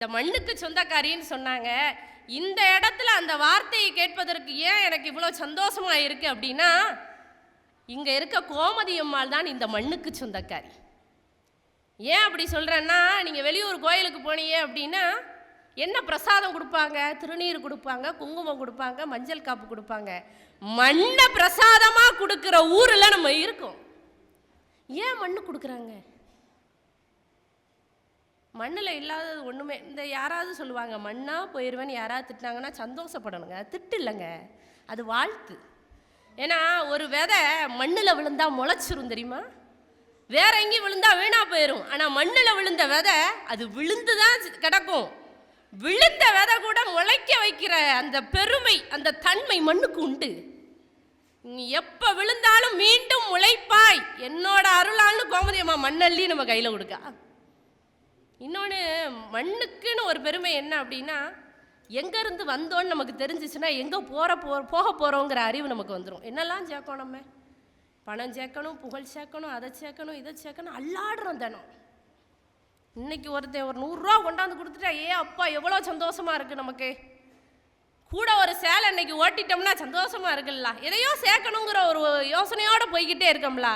இந்த மண்ணுக்கு சொந்தக்காரின்னு சொன்னாங்க. இந்த இடத்துல அந்த வார்த்தையை கேட்பதற்கு ஏன் எனக்கு இவ்வளோ சந்தோஷமாக இருக்கு அப்படின்னா இங்கே இருக்க கோமதி அம்மாள் தான் இந்த மண்ணுக்கு சொந்தக்காரி. ஏன் அப்படி சொல்கிறேன்னா நீங்கள் வெளியூர் கோயிலுக்கு போனீங்க அப்படின்னா என்ன பிரசாதம் கொடுப்பாங்க? திருநீர் கொடுப்பாங்க குங்குமம் கொடுப்பாங்க மஞ்சள் காப்பு கொடுப்பாங்க. மண்ணை பிரசாதமாக கொடுக்குற ஊரில் நம்ம இருக்கோம். ஏன் மண்ணு கொடுக்குறாங்க? மண்ணில் இல்லாதது ஒன்றுமே இந்த யாராவது சொல்லுவாங்க மண்ணாக போயிடுவேன்னு யாராவது திட்டினாங்கன்னா சந்தோஷப்படணுங்க. திட்டு இல்லைங்க. அது வாழ்த்து. ஏன்னா ஒரு விதை மண்ணில் விழுந்தா முளைச்சிரும் தெரியுமா? வேற எங்கேயும் விழுந்தா வீணாக போயிடும் ஆனால் மண்ணில் விழுந்த விதை அது விழுந்து தான் கிடக்கும். விழுந்த விதை கூட முளைக்க வைக்கிற அந்த பெருமை அந்த தன்மை மண்ணுக்கு உண்டு. நீ எப்போ விழுந்தாலும் மீண்டும் முளைப்பாய். என்னோட அருளான்னு கோமதியம்மா மண்ணள்ளி நம்ம கையில் கொடுக்கா. இன்னொன்று மண்ணுக்குன்னு ஒரு பெருமை என்ன அப்படின்னா எங்கேருந்து வந்தோன்னு நமக்கு தெரிஞ்சிச்சுன்னா எங்கே போகிற போ போக போகிறோங்கிற அறிவு நமக்கு வந்துடும் என்னெல்லாம் சேர்க்கணும் நம்ம? பணம் சேர்க்கணும் புகழ் சேர்க்கணும் அதை சேர்க்கணும் இதை சேர்க்கணும் அல்லாடுறோம் தினம். இன்னைக்கு ஒருத்தன் ஒரு நூறுரூவா கொண்டாந்து கொடுத்துட்டா ஏ அப்பா எவ்வளோ சந்தோஷமாக இருக்கு நமக்கு. கூட ஒரு சேலை இன்னைக்கு ஓட்டிட்டோம்னா சந்தோஷமாக இருக்குல்ல. எதையோ சேர்க்கணுங்கிற ஒரு யோசனையோடு போய்கிட்டே இருக்கோம்ல.